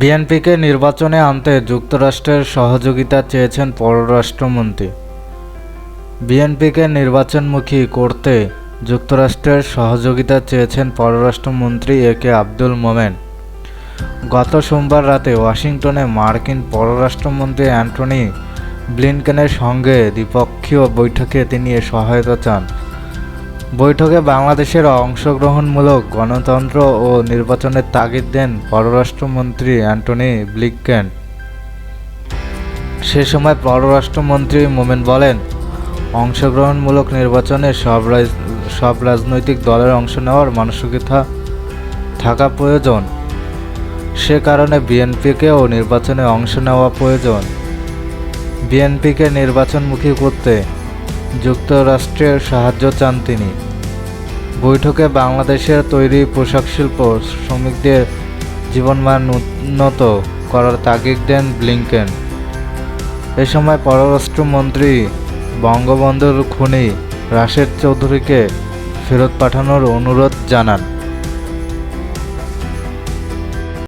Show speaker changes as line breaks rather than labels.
বিএনপিকে নির্বাচনে আনতে যুক্তরাষ্ট্রের সহযোগিতা চেয়েছেন পররাষ্ট্রমন্ত্রী। বিএনপিকে নির্বাচনমুখী করতে যুক্তরাষ্ট্রের সহযোগিতা চেয়েছেন পররাষ্ট্রমন্ত্রী এ কে আব্দুল মোমেন। গত সোমবার রাতে ওয়াশিংটনে মার্কিন পররাষ্ট্রমন্ত্রী অ্যান্টনি ব্লিনকেনের সঙ্গে দ্বিপক্ষীয় বৈঠকে তিনি সহায়তা চান। বৈঠকে বাংলাদেশের অংশগ্রহণমূলক গণতন্ত্র ও নির্বাচনের তাগিদ দেন পররাষ্ট্রমন্ত্রী অ্যান্টনি ব্লিংকেন। সে সময় পররাষ্ট্রমন্ত্রী মোমেন বলেন, অংশগ্রহণমূলক নির্বাচনে সব সব রাজনৈতিক দলের অংশ নেওয়ার মানসিকতা থাকা প্রয়োজন। সে কারণে বিএনপিকেও নির্বাচনে অংশ নেওয়া প্রয়োজন। বিএনপিকে নির্বাচনমুখী করতে যুক্তরাষ্ট্রের সাহায্য চান তিনি। বৈঠকে বাংলাদেশের তৈরি পোশাক শিল্প শ্রমিকদের জীবনমান উন্নত করার তাগিদ দেন ব্লিংকেন। এ সময় পররাষ্ট্রমন্ত্রী বঙ্গবন্ধুর খুনি রাশেদ চৌধুরীকে ফেরত পাঠানোর অনুরোধ জানান।